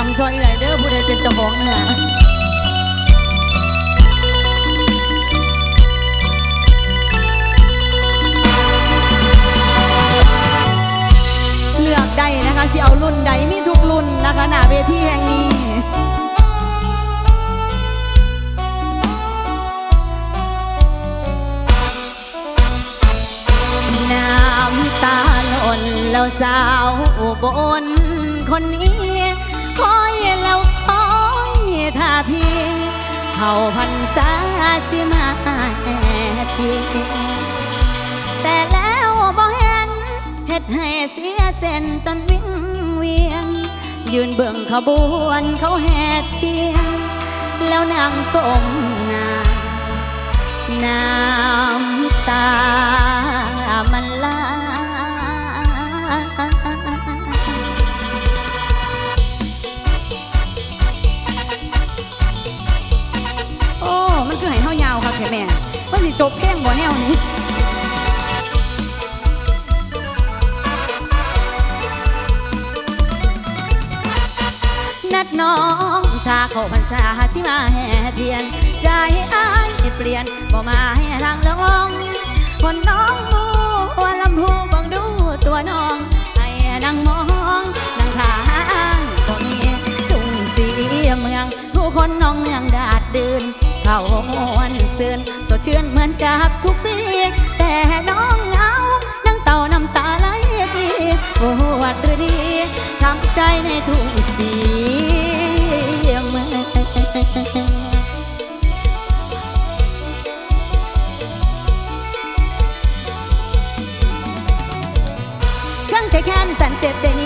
จำซอยไรเด้อผู้ใดเป็นเจ้าของเนื้อเลือกได้นะคะสิเอารุ่นใดมีทุกรุ่นนะคะหน้าเวทีแห่งนี้น้ำตาหล่นแล้วสาวอุบลคนนี้าพันษาสิมาแห่ทีแต่แล้วบ่เห็นเฮ็ดให้เสียเส้นจนวิ่งเวียนยืนเบื้องขบวนเขาแห่เทียนแล้วนางก้มหน้าน้ำตา คือให้เฮายาวค่ะแค่แม่มันสิจบเพลงบ่แนวนี้นัดน้องถ้าเขาพรรษาสิมาแห่เทียน ใจอ้ายเปลี่ยนบ่มาให้ทางลงลงคนน้องมูว่าลำพูบังดูตัวน้องให้นั่งมองนั่งทางก็มีทุ่งสีเมือง ผู้คนน้องเมืองดาดดืน เขามวนเสือนสดชื่นเหมือนกับทุกปี แต่น้องเงานั่งเศร้าน้ำตาไหลปีปวดหรือดีช้ำใจในทุ่งสีเมื่อใจแค้นสันเจ็บใจนี่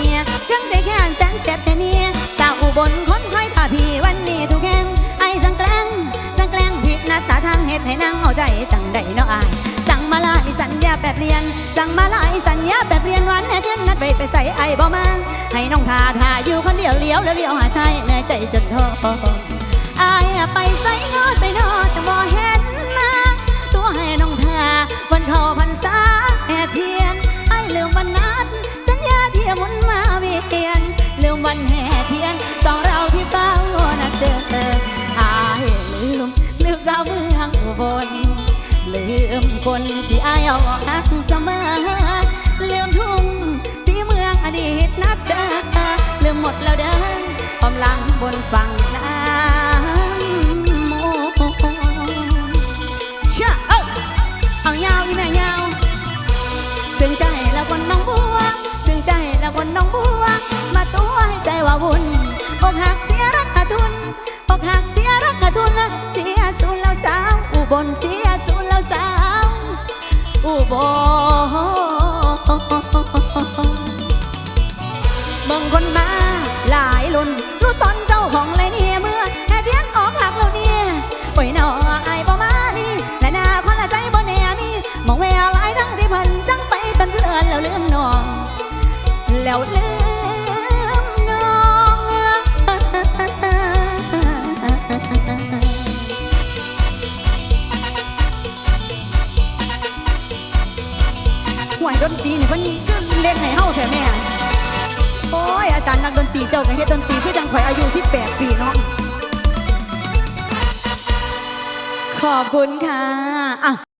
ให้นางเอาใจจังได้เนาะอายสั่งมาหลายสัญญาแบบเรียน สั่งมาหลายสัญญาแบบเรียนวันแน่เทือนนัดไปไปใส่ไอ้บ่มา ให้น้องทาทาอยู่คนเดียวเลี้ยวแล้วเลี้ยวหาชายในใจจนท้ออายไปใส่งอใส่นอจะบ่เห็ คนที่อายเอาหักเสมอลืมทุ่งสีเมืองอดีตนัดเจอลืมหมดแล้วเดินความลังบนฝั่งน้ำโมเชื่อเอ้าเอายาวอีแม่ยาวซึ่งใจแล้วคนน้องบัวซึ่งใจแล้วคนน้องบัวมาตัวให้ใจว่าวุ่นอกหักเสียรักขาดทุนอกหักเสียรักขาดทุนเสียสูญแล้วสาวอุบลเสีย ยนอไอ้บ่มานี่และหน้าคนละใจบ่แน่มีมองแววหลายทั้งที่พันจังไปจนเพื่อนแล้วลืมน้อง แล้วลืมน้องหวยดนตรีนี่เพิ่นก็เล่นให้เฮาแท้แม่โอ้ยอาจารย์นักดนตรีเจ้าก็เฮ็ดดนตรีคือจังข่อยอายุ18ปีเนาะ ขอบคุณค่ะอะ